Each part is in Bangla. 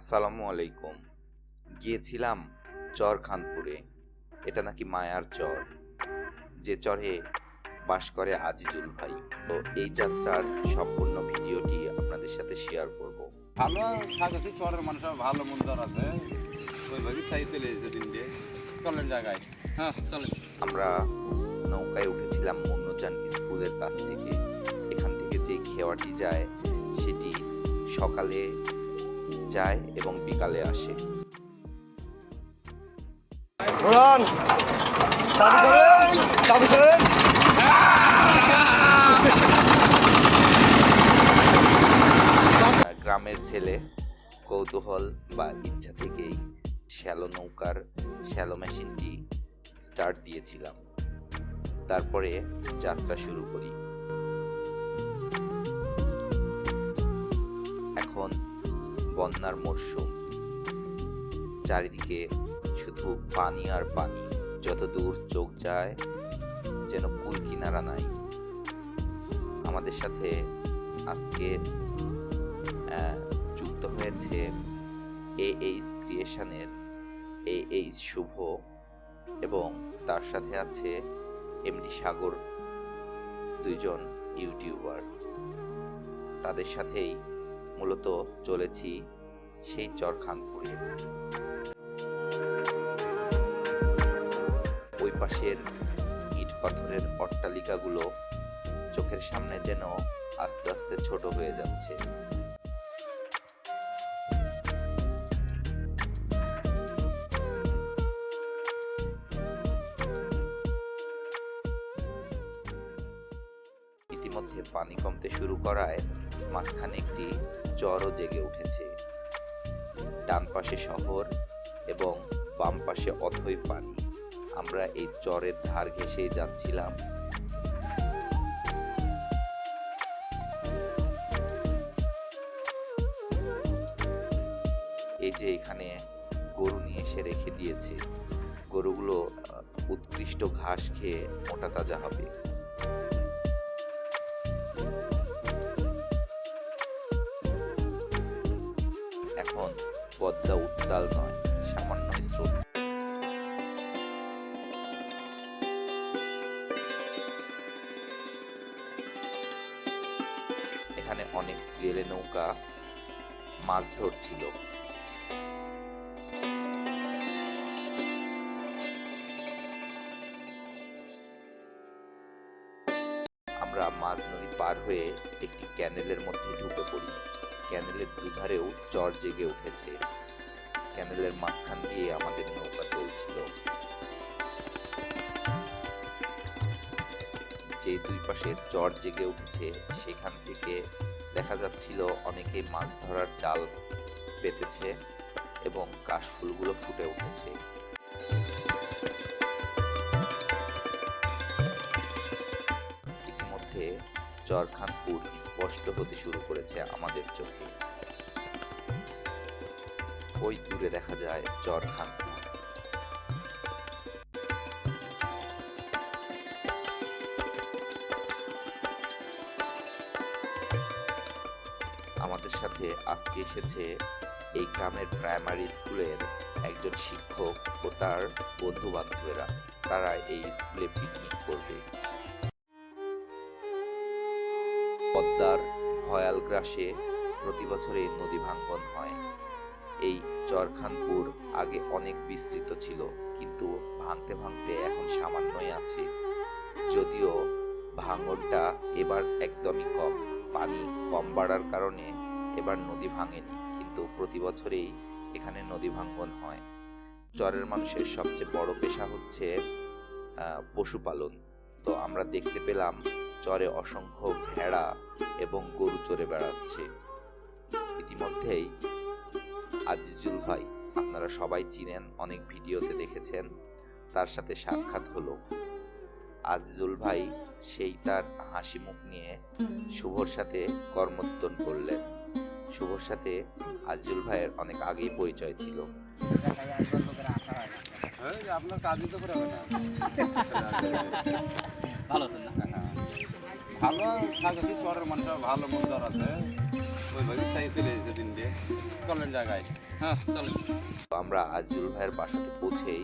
আসসালামু আলাইকুম। গিয়েছিলাম চর খানপুরে এটা নাকি মায়ার চর। যে চরে বাস করে আজিজুল ভাই। তো এই যাত্রার সম্পূর্ণ ভিডিওটি আপনাদের সাথে শেয়ার করব। ভালো থাকছে চরের মানুষের ভালো মন্দ আছে। ওইভাবে চাই চলে যেতে দিন দিয়ে। চলেন জায়গায়। হ্যাঁ চলেন। আমরা নৌকায় উঠেছিলাম মন্নজান স্কুলের কাছ থেকে। এখান থেকে যে খেওয়াটি যায় সেটি সকালে যায় এবং বিকালে আসে। গ্রামের ছেলে কৌতূহল বা ইচ্ছা থেকেই শ্যালো নৌকার শ্যালো মেশিনটি স্টার্ট দিয়েছিলাম। তারপরে যাত্রা শুরু করি। এখন বন্যার মরশুম চারিদিকে শুধু পানি আর পানি। যত দূর চোখ যায়, যেন কুল কিনারা নাই। আমাদের সাথে আজকে যুক্ত হয়েছে এ এইচ ক্রিয়েশনের এ এইচ শুভ এবং তার সাথে আছে এমডি সাগর, দুইজন ইউটিউবার তাদের সাথেই মূলত চলেছি সেই চরখানপুরে ওই পাশের ইট পাথরের অট্টালিকাগুলো চোখের সামনে যেন আস্তে আস্তে ছোট হয়ে যাচ্ছে। ইতিমধ্যে পানি কমতে শুরু করায় মাঝখানে একটি চরও জেগে উঠেছে। ডান পাশে শহর এবং বাম পাশে অথই পানি। আমরা এই চরের ধার ঘেঁষেই যাচ্ছিলাম। এই যে এখানে গরু নিয়ে এসে রেখে দিয়েছে। গরুগুলো উৎকৃষ্ট ঘাস খেয়ে মোটা তাজা হবে। পদ্মা উত্তাল নয়, সামান্য স্রোত। এখানে অনেক জেলে নৌকা, মাছ ধরছিল। আমরা মাঝ নদী পার হয়ে একটি ক্যানেলের মধ্যে ঢুকে পড়ি। ক্যানেলের দুধারেও চর জেগে উঠেছে। ক্যানেলের মাঝখান দিয়ে আমাদের নৌকা চলছিল। যে দুই পাশে চর জেগে উঠেছে, সেখান থেকে দেখা যাচ্ছিল অনেকে মাছ ধরার জাল পেতেছে এবং কাশফুলগুলো ফুটে উঠেছে। চরখানপুর স্পষ্ট হতে শুরু করেছে আমাদের চোখে। ওই দূরে দেখা যায় চরখানপুর। আমাদের সাথে আজকে এসেছে এই গ্রামের প্রাইমারি স্কুলের একজন শিক্ষক ও তার বন্ধু বান্ধবেরা তারা এই স্কুলে পিকনিক করবে। পদ্মার ভয়াল গ্রাসে প্রতি বছরে নদী ভাঙ্গন হয়। এই চরখানপুর আগে অনেক বিস্তৃত ছিল, কিন্তু ভাঙতে ভাঙতে এখন সামান্যই আছে। যদিও ভাঙনটা এবার একদমই কম, পানি কম বাড়ার কারণে এবার নদী ভাঙেনি, কিন্তু প্রতি বছরেই এখানে নদী ভাঙ্গন হয়। চরের মানুষের সবচেয়ে বড় পেশা হচ্ছে পশুপালন। তো আমরা দেখতে পেলাম চরে অসংখ্য ভেড়া এবং গরু চড়ে বেড়াচ্ছে। ইতিমধ্যেই আজিজুল ভাই আপনারা সবাই চিনেন অনেক ভিডিওতে দেখেছেন তার সাথে সাক্ষাৎ হলো। আজিজুল ভাই সেই তার হাসি মুখ নিয়ে শুভর সাথে কর্মোদ্যন করলেন। শুভর সাথে আজিজুল ভাইয়ের অনেক আগেই পরিচয় ছিল। আপনার কাজই তো করে ভালো আছেন না? হ্যাঁ। ভালো চরের ভালো আছে। ওইভাবে দিয়ে চলেন জায়গায়। হ্যাঁ চলো তো আমরা আজিজুল ভাইয়ের বাসাতে পৌঁছেই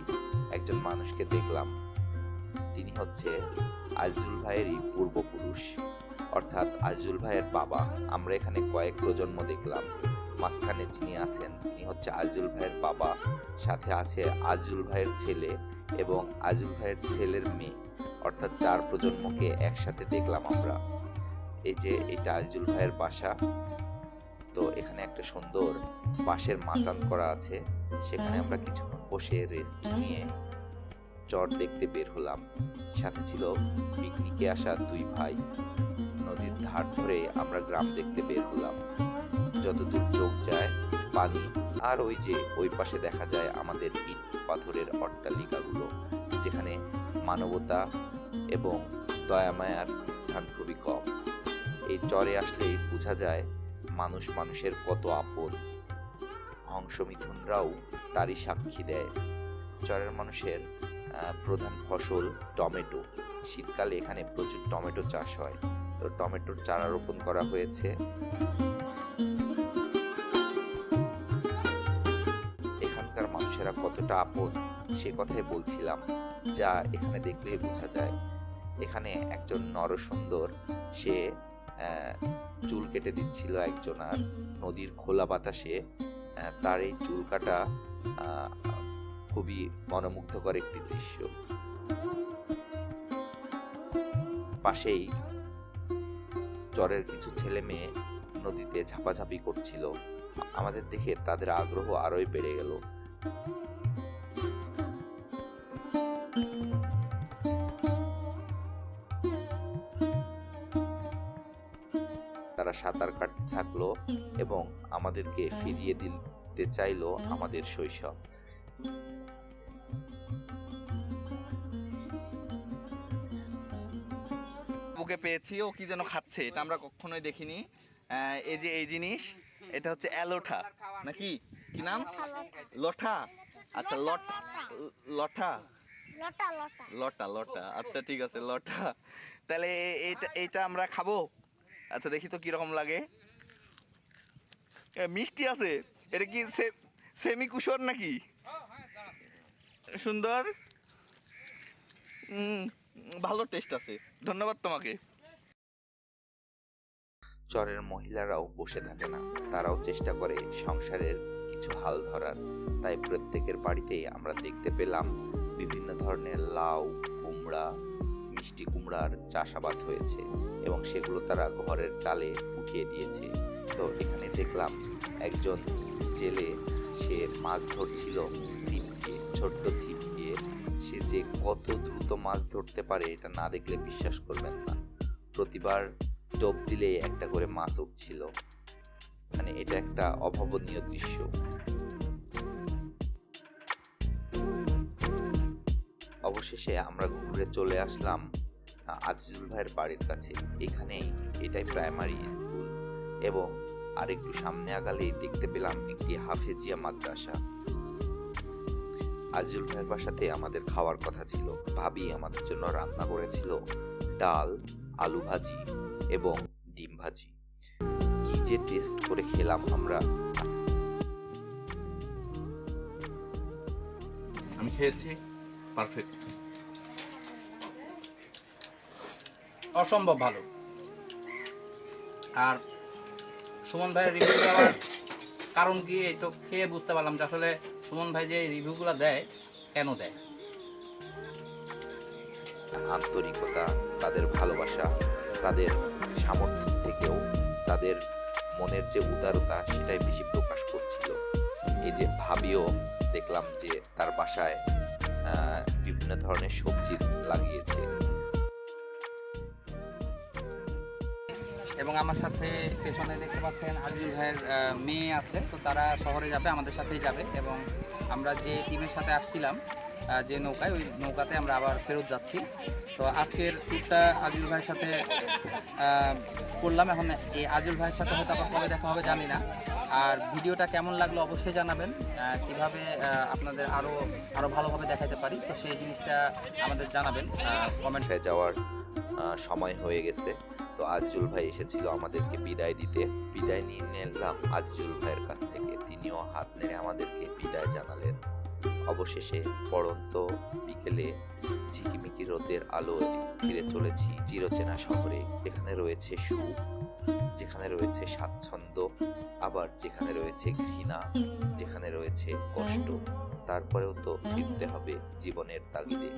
একজন মানুষকে দেখলাম। তিনি হচ্ছে আজিজুল ভাইয়েরই পূর্বপুরুষ। অর্থাৎ আজিজুল ভাইয়ের বাবা। আমরা এখানে কয়েক প্রজন্ম দেখলাম। মাঝখানে যিনি আছেন, তিনি হচ্ছে আজিজুল ভাইয়ের বাবা। সাথে আছে আজিজুল ভাইয়ের ছেলে এবং আজিজুল ভাইয়ের ছেলের মেয়ে। অর্থাৎ চার প্রজন্মকে একসাথে দেখলাম আমরা। এই যে এটা আজিজুল ভাইয়ের বাসা, তো এখানে একটা সুন্দর বাঁশের মাচান করা আছে। সেখানে আমরা কিছুক্ষণ বসে রেস্ট নিয়ে চর দেখতে বের হলাম। সাথে ছিল পিকনিকে আসা দুই ভাই। নদীর ধার ধরে আমরা গ্রাম দেখতে বের হলাম। যতদূর চোখ যায়, পানি, আর ওই যে ওই পাশে দেখা যায় আমাদের ইট পাথরের অট্টালিকাগুলো, যেখানে মানবতা এবং দয়ামায়ার স্থান খুবই কম। এই চরে আসলেই বোঝা যায় মানুষ মানুষের কত আপন। হংসমিথুনরাও তারই সাক্ষী দেয়। চরের মানুষের প্রধান ফসল টমেটো। শীতকালে এখানে প্রচুর টমেটো চাষ হয়। তো টমেটোর চারা রোপণ করা হয়েছে। মানুষেরা কতটা আপন, সে কথাই বলছিলাম। যা এখানে দেখলেই বোঝা যায়। এখানে একজন নরসুন্দর, সে চুল কেটে দিচ্ছিল একজন আর নদীর খোলা বাতাসে। তার এই চুল কাটা খুবই মনোমুগ্ধকর একটি দৃশ্য। পাশেই চরের কিছু ছেলে মেয়ে নদীতে ঝাপাঝাপি করছিল। আমাদের দেখে তাদের আগ্রহ আরোই বেড়ে গেল। তারা সাঁতার কাটতে থাকল এবং আমাদেরকে ফিরিয়ে দিতে চাইলো আমাদের শৈশব। ওকে পেয়েছি ও কি যেন খাচ্ছে এটা আমরা কখনোই দেখিনি। আহ, এই যে এই জিনিস এটা হচ্ছে অ্যালোঠা। নাকি? কি নাম? লঠা। আচ্ছা লট লঠা। লটা লটা। লটা লটা। আচ্ছা ঠিক আছে লটা। তাহলে এ- এইটা এইটা আমরা খাব? আচ্ছা দেখি তো কীরকম লাগে। মিষ্টি আছে। এটা কি সেমি কুশোর নাকি? সুন্দর। ভালো টেস্ট আছে। ধন্যবাদ তোমাকে। চরের মহিলারাও বসে থাকে না। তারাও চেষ্টা করে সংসারের কিছু হাল ধরার। তাই প্রত্যেকের বাড়িতেই আমরা দেখতে পেলাম বিভিন্ন ধরনের লাউ, কুমড়া মিষ্টি কুমড়ার চাষাবাদ হয়েছে এবং সেগুলো তারা ঘরের চালে উঠিয়ে দিয়েছে। তো এখানে দেখলাম একজন জেলে সে মাছ ধরছিল ছিপ দিয়ে, ছোট্ট ছিপ দিয়ে। সে যে কত দ্রুত মাছ ধরতে পারে এটা না দেখলে বিশ্বাস করবেন না। প্রতিবার টোপ দিলেই একটা করে মাছ উঠছিল। মানে এটা একটা অভাবনীয় দৃশ্য। অবশেষে আমরা ঘুরে চলে আসলাম আজিজুল ভাইয়ের বাড়ির কাছে। এখানেই এটাই প্রাইমারি স্কুল এবং আরেকটু সামনে আগালেই দেখতে পেলাম একটি হাফেজিয়া মাদ্রাসা। আজিজুল ভাইয়ের বাসাতে আমাদের খাওয়ার কথা ছিল। ভাবি আমাদের জন্য রান্না করেছিল ডাল, আলু ভাজি এবং ডিম ভাজি। কি যে টেস্ট করে খেলাম আমরা। আমি খেয়েছি পারফেক্ট অসম্ভব ভালো। আর সুমন ভাইয়ের রিভিউ দেওয়ার কারণ কি, এই তো খেয়ে বুঝতে পারলাম যে আসলে সুমন ভাই যে রিভিউগুলো দেয়, কেন দেয়? আন্তরিকতা, তাদের ভালোবাসা, তাদের সামর্থ্য থেকেও তাদের মনের যে উদারতা, সেটাই বেশি প্রকাশ করছিল। এই যে ভাবিও দেখলাম যে তার বাসায় বিভিন্ন ধরনের সবজি লাগিয়েছে। এবং আমার সাথে পেছনে দেখতে পাচ্ছেন আজিজুল ভাইয়ের মেয়ে আছে। তো তারা শহরে যাবে, আমাদের সাথেই যাবে এবং আমরা যে টিমের সাথে আসছিলাম যে নৌকায়, ওই নৌকাতে আমরা আবার ফেরত যাচ্ছি। তো আজকের ট্যুরটা আজিজুল ভাইয়ের সাথে করলাম। এখন এই আজিজুল ভাইয়ের সাথে হয়তো আবার কবে দেখা হবে, জানি না। আর ভিডিওটা কেমন লাগল অবশ্যই জানাবেন। কীভাবে আপনাদের আরও আরও ভালোভাবে দেখাতে পারি। তো সেই জিনিসটা আমাদের জানাবেন কমেন্ট যাওয়ার সময় হয়ে গেছে। তো আজিজুল ভাই এসেছিল আমাদেরকে বিদায় দিতে। বিদায় নিয়ে নিলাম আজিজুল ভাইয়ের কাছ থেকে। তিনিও হাত নেড়ে আমাদেরকে বিদায় জানালেন। অবশেষে পড়ন্ত বিকেলে ঝিকিমিকি রোদের আলোয় ফিরে চলেছি চিরচেনা শহরে। যেখানে রয়েছে সুখ যেখানে রয়েছে স্বাচ্ছন্দ্য, আবার যেখানে রয়েছে ঘৃণা, যেখানে রয়েছে কষ্ট। তারপরেও তো ফিরতে হবে জীবনের তাগিদে।